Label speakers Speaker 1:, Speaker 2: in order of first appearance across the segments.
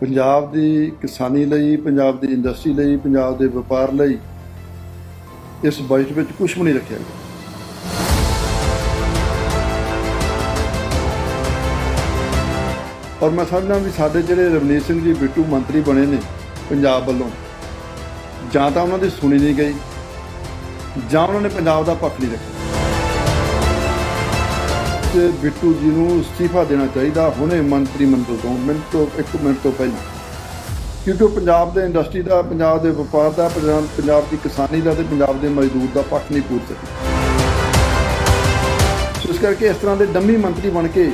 Speaker 1: ਪੰਜਾਬ ਦੀ ਕਿਸਾਨੀ ਲਈ, ਪੰਜਾਬ ਦੀ ਇੰਡਸਟਰੀ ਲਈ, ਪੰਜਾਬ ਦੇ ਵਪਾਰ ਲਈ ਇਸ ਬਜਟ ਵਿੱਚ ਕੁਝ ਵੀ ਨਹੀਂ ਰੱਖਿਆ ਗਿਆ। ਔਰ ਮੈਂ ਸਮਝਦਾ ਵੀ ਸਾਡੇ ਜਿਹੜੇ ਰਵਨੀਤ ਸਿੰਘ ਜੀ, ਬਿੱਟੂ ਮੰਤਰੀ ਬਣੇ ਨੇ ਪੰਜਾਬ ਵੱਲੋਂ, ਜਾਂ ਤਾਂ ਉਹਨਾਂ ਦੀ ਸੁਣੀ ਨਹੀਂ ਗਈ, ਜਾਂ ਉਹਨਾਂ ਨੇ ਪੰਜਾਬ ਦਾ ਪੱਖ ਨਹੀਂ ਰੱਖਿਆ। ਬਿੱਟੂ ਜੀ ਨੂੰ ਅਸਤੀਫਾ ਦੇਣਾ ਚਾਹੀਦਾ। ਹੁਣੇ ਮੰਤਰੀ ਮੰਡਲ ਤੋਂ, ਮਿੰਟ ਤੋਂ, ਇੱਕ ਮਿੰਟ ਤੋਂ ਪਹਿਲਾਂ। ਕਿਉਂਕਿ ਉਹ ਪੰਜਾਬ ਦੇ ਇੰਡਸਟਰੀ ਦਾ, ਪੰਜਾਬ ਦੇ ਵਪਾਰ ਦਾ, ਪੰਜਾਬ ਦੀ ਕਿਸਾਨੀ ਦਾ ਤੇ ਪੰਜਾਬ ਦੇ ਮਜ਼ਦੂਰ ਦਾ ਪੱਖ ਨਹੀਂ ਪੂਰ ਸਕੇ ਇਸ ਕਰਕੇ ਇਸ ਤਰ੍ਹਾਂ ਦੇ ਡੰਮੀ ਮੰਤਰੀ ਬਣ ਕੇ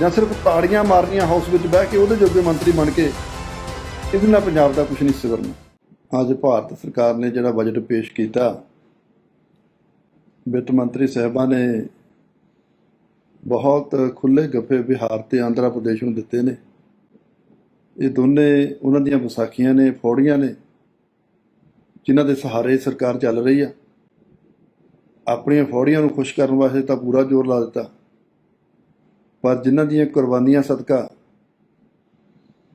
Speaker 1: ਜਾਂ ਸਿਰਫ ਤਾੜੀਆਂ ਮਾਰਨੀਆਂ ਹਾਊਸ ਵਿੱਚ ਬਹਿ ਕੇ ਉਹਦੇ ਜੋਗੇ ਮੰਤਰੀ ਬਣ ਕੇ ਇਹਦੇ ਨਾਲ ਪੰਜਾਬ ਦਾ ਕੁਝ ਨਹੀਂ ਸਿਵਰਨਾ ਅੱਜ ਭਾਰਤ ਸਰਕਾਰ ਨੇ ਜਿਹੜਾ ਬਜਟ ਪੇਸ਼ ਕੀਤਾ, ਵਿੱਤ ਮੰਤਰੀ ਸਾਹਿਬਾਂ ਨੇ ਬਹੁਤ ਖੁੱਲੇ ਗੱਫੇ ਬਿਹਾਰ ਤੇ ਆਂਧਰਾ ਪ੍ਰਦੇਸ਼ ਨੂੰ ਦਿੱਤੇ ਨੇ। ਇਹ ਦੋਨੇ ਉਹਨਾਂ ਦੀਆਂ ਵਿਸਾਖੀਆਂ ਨੇ, ਫੌੜੀਆਂ ਨੇ, ਜਿਨ੍ਹਾਂ ਦੇ ਸਹਾਰੇ ਸਰਕਾਰ ਚੱਲ ਰਹੀ ਆ। ਆਪਣੀਆਂ ਫੌੜੀਆਂ ਨੂੰ ਖੁਸ਼ ਕਰਨ ਵਾਸਤੇ ਤਾਂ ਪੂਰਾ ਜ਼ੋਰ ਲਾ ਦਿੱਤਾ। ਪਰ ਜਿਨ੍ਹਾਂ ਦੀਆਂ ਕੁਰਬਾਨੀਆਂ ਸਦਕਾ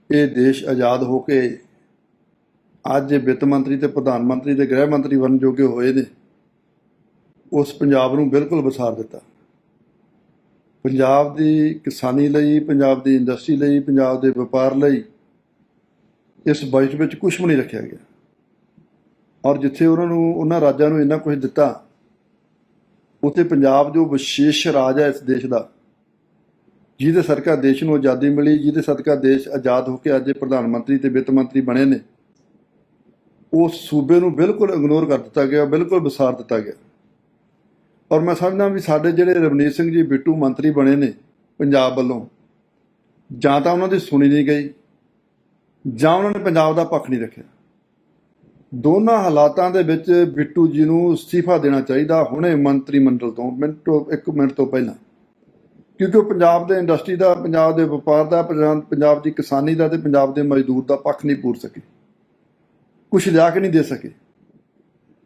Speaker 1: ਇਹ ਦੇਸ਼ ਆਜ਼ਾਦ ਹੋ ਕੇ ਅੱਜ ਵਿੱਤ ਮੰਤਰੀ ਤੇ ਪ੍ਰਧਾਨ ਮੰਤਰੀ ਤੇ ਗ੍ਰਹਿ ਮੰਤਰੀ ਬਣਨ ਜੋਗੇ ਹੋਏ ਨੇ, ਉਸ ਪੰਜਾਬ ਨੂੰ ਬਿਲਕੁਲ ਵਿਸਾਰ ਦਿੱਤਾ। ਪੰਜਾਬ ਦੀ ਕਿਸਾਨੀ ਲਈ, ਪੰਜਾਬ ਦੀ ਇੰਡਸਟਰੀ ਲਈ, ਪੰਜਾਬ ਦੇ ਵਪਾਰ ਲਈ ਇਸ ਬਜਟ ਵਿੱਚ ਕੁਝ ਵੀ ਨਹੀਂ ਰੱਖਿਆ ਗਿਆ। ਔਰ ਜਿੱਥੇ ਉਹਨਾਂ ਨੂੰ, ਉਹਨਾਂ ਰਾਜਾਂ ਨੂੰ ਇੰਨਾ ਕੁਝ ਦਿੱਤਾ, ਉੱਥੇ ਪੰਜਾਬ ਜੋ ਵਿਸ਼ੇਸ਼ ਰਾਜ ਹੈ ਇਸ ਦੇਸ਼ ਦਾ, ਜਿਹਦੇ ਸਦਕਾ ਦੇਸ਼ ਨੂੰ ਆਜ਼ਾਦੀ ਮਿਲੀ, ਜਿਹਦੇ ਸਦਕਾ ਦੇਸ਼ ਆਜ਼ਾਦ ਹੋ ਕੇ ਅੱਜ ਪ੍ਰਧਾਨ ਮੰਤਰੀ ਤੇ ਵਿੱਤ ਮੰਤਰੀ ਬਣੇ ਨੇ ਉਸ ਸੂਬੇ ਨੂੰ ਬਿਲਕੁਲ ਇਗਨੋਰ ਕਰ ਦਿੱਤਾ ਗਿਆ, ਬਿਲਕੁਲ ਵਿਸਾਰ ਦਿੱਤਾ ਗਿਆ। ਔਰ ਮੈਂ ਸਮਝਦਾ ਵੀ ਸਾਡੇ ਜਿਹੜੇ ਰਵਨੀਤ ਸਿੰਘ ਜੀ ਬਿੱਟੂ ਮੰਤਰੀ ਬਣੇ ਨੇ ਪੰਜਾਬ ਵੱਲੋਂ, ਜਾਂ ਤਾਂ ਉਹਨਾਂ ਦੀ ਸੁਣੀ ਨਹੀਂ ਗਈ, ਜਾਂ ਉਹਨਾਂ ਨੇ ਪੰਜਾਬ ਦਾ ਪੱਖ ਨਹੀਂ ਰੱਖਿਆ। ਦੋਨਾਂ ਹਾਲਾਤਾਂ ਦੇ ਵਿੱਚ ਬਿੱਟੂ ਜੀ ਨੂੰ ਅਸਤੀਫਾ ਦੇਣਾ ਚਾਹੀਦਾ ਹੁਣੇ ਮੰਤਰੀ ਮੰਡਲ ਤੋਂ, ਮਿੰਟ ਇੱਕ ਮਿੰਟ ਤੋਂ ਪਹਿਲਾਂ। ਕਿਉਂਕਿ ਉਹ ਪੰਜਾਬ ਦੇ ਇੰਡਸਟਰੀ ਦਾ, ਪੰਜਾਬ ਦੇ ਵਪਾਰ ਦਾ, ਪੰਜਾਬ ਪੰਜਾਬ ਦੀ ਕਿਸਾਨੀ ਦਾ ਤੇ ਪੰਜਾਬ ਦੇ ਮਜ਼ਦੂਰ ਦਾ ਪੱਖ ਨਹੀਂ ਪੂਰ ਸਕੇ। ਕੁਝ ਲਿਆ ਕੇ ਨਹੀਂ ਦੇ ਸਕੇ।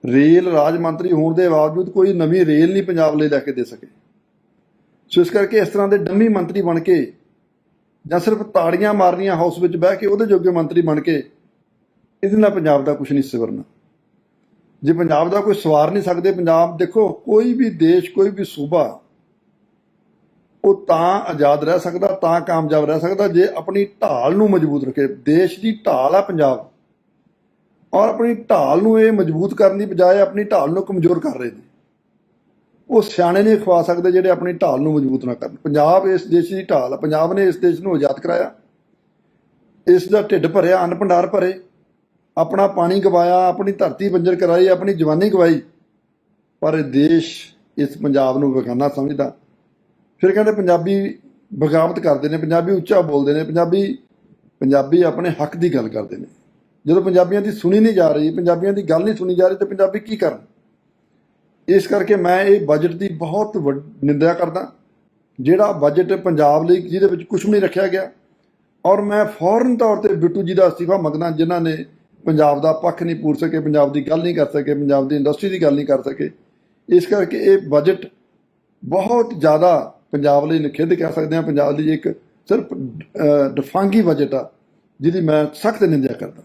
Speaker 1: ਰੇਲ ਰਾਜ ਮੰਤਰੀ ਹੋਣ ਦੇ ਬਾਵਜੂਦ ਕੋਈ ਨਵੀਂ ਰੇਲ ਨਹੀਂ ਪੰਜਾਬ ਲਈ ਲੈ ਕੇ ਦੇ ਸਕੇ। ਸੋ ਇਸ ਕਰਕੇ ਇਸ ਤਰ੍ਹਾਂ ਦੇ ਡੰਮੀ ਮੰਤਰੀ ਬਣ ਕੇ ਜਾਂ ਸਿਰਫ ਤਾੜੀਆਂ ਮਾਰਨੀਆਂ ਹਾਊਸ ਵਿੱਚ ਬਹਿ ਕੇ ਉਹਦੇ ਜੋਗੇ ਮੰਤਰੀ ਬਣ ਕੇ ਇਹਦੇ ਨਾਲ ਪੰਜਾਬ ਦਾ ਕੁਝ ਨਹੀਂ ਸਿਵਰਨਾ। ਜੇ ਪੰਜਾਬ ਦਾ ਕੋਈ ਸਵਾਰ ਨਹੀਂ ਸਕਦੇ, ਪੰਜਾਬ ਦੇਖੋ ਕੋਈ ਵੀ ਦੇਸ਼, ਕੋਈ ਵੀ ਸੂਬਾ ਉਹ ਤਾਂ ਆਜ਼ਾਦ ਰਹਿ ਸਕਦਾ, ਤਾਂ ਕਾਮਯਾਬ ਰਹਿ ਸਕਦਾ ਜੇ ਆਪਣੀ ਢਾਲ ਨੂੰ ਮਜ਼ਬੂਤ ਰੱਖੇ। ਦੇਸ਼ ਦੀ ਢਾਲ ਆ ਪੰਜਾਬ। ਔਰ ਆਪਣੀ ਢਾਲ ਨੂੰ ਇਹ ਮਜ਼ਬੂਤ ਕਰਨ ਦੀ ਬਜਾਏ ਆਪਣੀ ਢਾਲ ਨੂੰ ਕਮਜ਼ੋਰ ਕਰ ਰਹੇ ਨੇ। ਉਹ ਸਿਆਣੇ ਨਹੀਂ ਖਵਾ ਸਕਦੇ ਜਿਹੜੇ ਆਪਣੀ ਢਾਲ ਨੂੰ ਮਜ਼ਬੂਤ ਨਾ ਕਰਨ। ਪੰਜਾਬ ਇਸ ਦੇਸ਼ ਦੀ ਢਾਲ ਆ। ਪੰਜਾਬ ਨੇ ਇਸ ਦੇਸ਼ ਨੂੰ ਆਜ਼ਾਦ ਕਰਾਇਆ। ਇਸ ਦਾ ਢਿੱਡ ਭਰਿਆ, ਅੰਨ ਭੰਡਾਰ ਭਰੇ। ਆਪਣਾ ਪਾਣੀ ਗਵਾਇਆ, ਆਪਣੀ ਧਰਤੀ ਬੰਜਰ ਕਰਾਈ, ਆਪਣੀ ਜਵਾਨੀ ਗਵਾਈ। ਪਰ ਇਹ ਦੇਸ਼ ਇਸ ਪੰਜਾਬ ਨੂੰ ਬੇਗਾਨਾ ਸਮਝਦਾ। ਫਿਰ ਕਹਿੰਦੇ ਪੰਜਾਬੀ ਬਗਾਵਤ ਕਰਦੇ ਨੇ, ਪੰਜਾਬੀ ਉੱਚਾ ਬੋਲਦੇ ਨੇ, ਪੰਜਾਬੀ ਪੰਜਾਬੀ ਆਪਣੇ ਹੱਕ ਦੀ ਗੱਲ ਕਰਦੇ ਨੇ। ਜਦੋਂ ਪੰਜਾਬੀਆਂ ਦੀ ਸੁਣੀ ਨਹੀਂ ਜਾ ਰਹੀ ਪੰਜਾਬੀਆਂ ਦੀ ਗੱਲ ਨਹੀਂ ਸੁਣੀ ਜਾ ਰਹੀ ਤੇ ਪੰਜਾਬੀ ਕੀ ਕਰਨ? ਇਸ ਕਰਕੇ ਮੈਂ ਇਹ ਬਜਟ ਦੀ ਬਹੁਤ ਵੱਡ- ਨਿੰਦਿਆ ਕਰਦਾ ਜਿਹੜਾ ਬਜਟ ਪੰਜਾਬ ਲਈ ਜਿਹਦੇ ਵਿੱਚ ਕੁਝ ਵੀ ਨਹੀਂ ਰੱਖਿਆ ਗਿਆ। ਔਰ ਮੈਂ ਫੌਰਨ ਤੌਰ ਤੇ ਬਿੱਟੂ ਜੀ ਦਾ ਅਸਤੀਫਾ ਮੰਗਦਾ ਜਿਨ੍ਹਾਂ ਨੇ ਪੰਜਾਬ ਦਾ ਪੱਖ ਨਹੀਂ ਪੂਰ ਸਕੇ ਪੰਜਾਬ ਦੀ ਗੱਲ ਨਹੀਂ ਕਰ ਸਕੇ ਪੰਜਾਬ ਦੀ ਇੰਡਸਟਰੀ ਦੀ ਗੱਲ ਨਹੀਂ ਕਰ ਸਕੇ। ਇਸ ਕਰਕੇ ਇਹ ਬਜਟ ਬਹੁਤ ਜ਼ਿਆਦਾ ਪੰਜਾਬ ਲਈ ਨਿਖੇਧ ਕਹਿ ਸਕਦੇ ਹਾਂ। ਪੰਜਾਬ ਲਈ ਇੱਕ ਸਿਰਫ ਅਹ, ਡਫਾਂਗੀ ਬਜਟ ਆ ਜਿਹਦੀ ਮੈਂ ਸਖਤ ਨਿੰਦਿਆ ਕਰਦਾ।